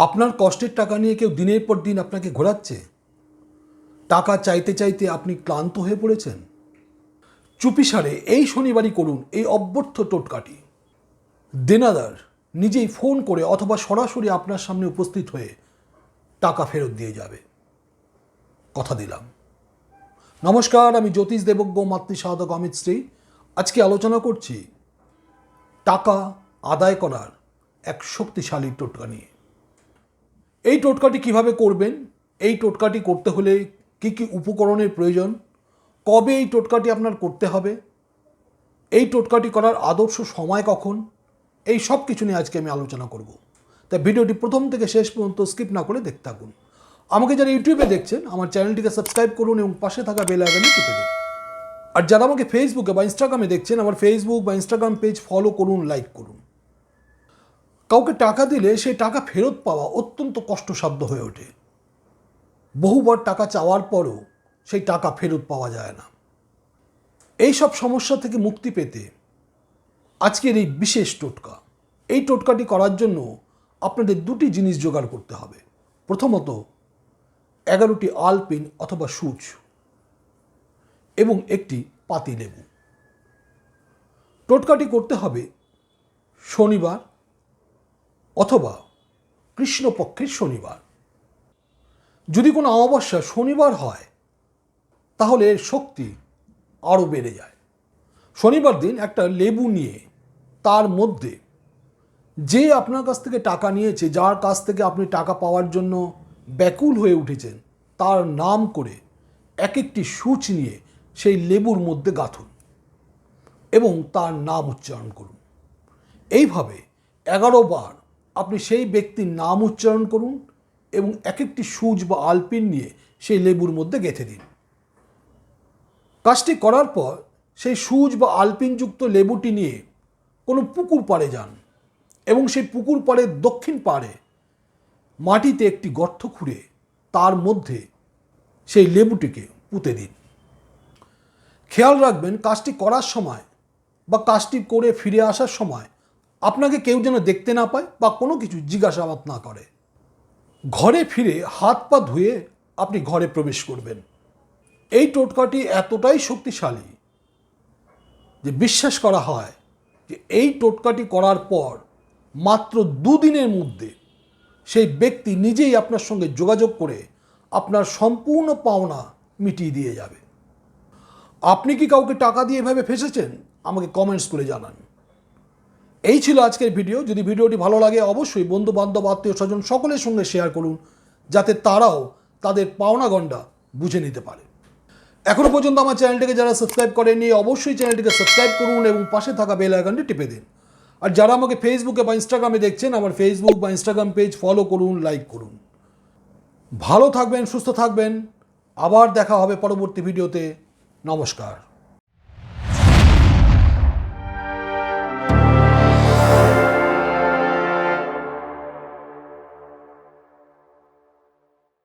আপনার কষ্টের টাকা নিয়ে কেউ দিনের পর দিন আপনাকে ঘোরাচ্ছে? টাকা চাইতে চাইতে আপনি ক্লান্ত হয়ে পড়েছেন? চুপিসারে এই শনিবারই করুন এই অব্যর্থ টোটকাটি। দেনাদার, নিজেই ফোন করে অথবা সরাসরি আপনার সামনে উপস্থিত হয়ে টাকা ফেরত দিয়ে যাবে। কথা দিলাম। নমস্কার, আমি জ্যোতিষ দেবজ্ঞ, মাতৃ সাধক অমিত শ্রী। আজকে আলোচনা করছি টাকা আদায় করার এক শক্তিশালী টোটকা নিয়ে। এই টোটকাটি কীভাবে করবেন? এই টোটকাটি করতে হলে কি কি উপকরণের প্রয়োজন? কবে এই টোটকাটি আপনার করতে হবে? এই টোটকাটি করার আদর্শ সময় কখন? এই সব কিছু নিয়ে আজকে আমি আলোচনা করব। তাই ভিডিওটি প্রথম থেকে শেষ পর্যন্ত স্কিপ না করে দেখতে থাকুন। আমাকে যারা ইউটিউবে দেখছেন, আমার চ্যানেলটিকে সাবস্ক্রাইব করুন এবং পাশে থাকা বেল আইকনে টিপে দিন। আর যারা আমাকে ফেসবুকে বা ইনস্টাগ্রামে দেখছেন, আমার ফেসবুক বা ইনস্টাগ্রাম পেজ ফলো করুন লাইক করুন। কাউকে টাকা দিলে সেই টাকা ফেরত পাওয়া অত্যন্ত কষ্টসাধ্য হয়ে ওঠে। বহুবার টাকা চাওয়ার পরও সেই টাকা ফেরত পাওয়া যায় না। এই সব সমস্যা থেকে মুক্তি পেতে আজকের এই বিশেষ টোটকা। এই টোটকাটি করার জন্য আপনাদের দুটি জিনিস জোগাড় করতে হবে। প্রথমত, এগারোটি আলপিন অথবা সূচ এবং একটি পাতি লেবু টোটকাটি করতে হবে শনিবার অথবা কৃষ্ণপক্ষের শনিবার। যদি কোনো অমাবস্যা শনিবার হয়, তাহলে এর শক্তি আরও বেড়ে যায়। শনিবার দিন একটা লেবু নিয়ে তার মধ্যে যে আপনার কাছ থেকে টাকা নিয়েছে, যার কাছ থেকে আপনি টাকা পাওয়ার জন্য ব্যাকুল হয়ে উঠেছেন, তার নাম করে এক একটি সূচ নিয়ে সেই লেবুর মধ্যে গাঁথুন এবং তার নাম উচ্চারণ করুন। এইভাবে এগারো বার আপনি সেই ব্যক্তির নাম উচ্চারণ করুন এবং এক একটি সুচ বা আলপিন নিয়ে সেই লেবুর মধ্যে গেঁথে দিন। কাজটি করার পর সেই সুচ বা আলপিনযুক্ত লেবুটি নিয়ে কোনো পুকুর পাড়ে যান এবং সেই পুকুর পাড়ের দক্ষিণ পাড়ে মাটিতে একটি গর্ত খুঁড়ে তার মধ্যে সেই লেবুটিকে পুঁতে দিন। খেয়াল রাখবেন কাজটি করার সময় বা কাজটি করে ফিরে আসার সময় আপনাকে কেউ যেন দেখতে না পায় বা কোনো কিছু জিজ্ঞাসাবাদ না করে। ঘরে ফিরে হাত পা ধুয়ে আপনি ঘরে প্রবেশ করবেন। এই টোটকাটি এতটাই শক্তিশালী যে বিশ্বাস করা হয় যে এই টোটকাটি করার পর মাত্র দুদিনের মধ্যে সেই ব্যক্তি নিজেই আপনার সঙ্গে যোগাযোগ করে আপনার সম্পূর্ণ পাওনা মিটিয়ে দিয়ে যাবে। আপনি কি কাউকে টাকা দিয়ে এভাবে ফেসেছেন? আমাকে কমেন্টস করে জানান। এই ছিল আজকের ভিডিও। যদি ভিডিওটি ভালো লাগে, অবশ্যই বন্ধু বান্ধব আত্মীয় স্বজন সকলের সঙ্গে শেয়ার করুন, যাতে তারাও তাদের পাওনা গণ্ডা বুঝে নিতে পারে। এখনও পর্যন্ত আমার চ্যানেলটিকে যারা সাবস্ক্রাইব করেনি অবশ্যই চ্যানেলটিকে সাবস্ক্রাইব করুন এবং পাশে থাকা বেল আইকনটি টিপে দিন। আর যারা আমাকে ফেসবুকে বা ইনস্টাগ্রামে দেখছেন, আমার ফেসবুক বা ইনস্টাগ্রাম পেজ ফলো করুন লাইক করুন। ভালো থাকবেন, সুস্থ থাকবেন। আবার দেখা হবে পরবর্তী ভিডিওতে। নমস্কার।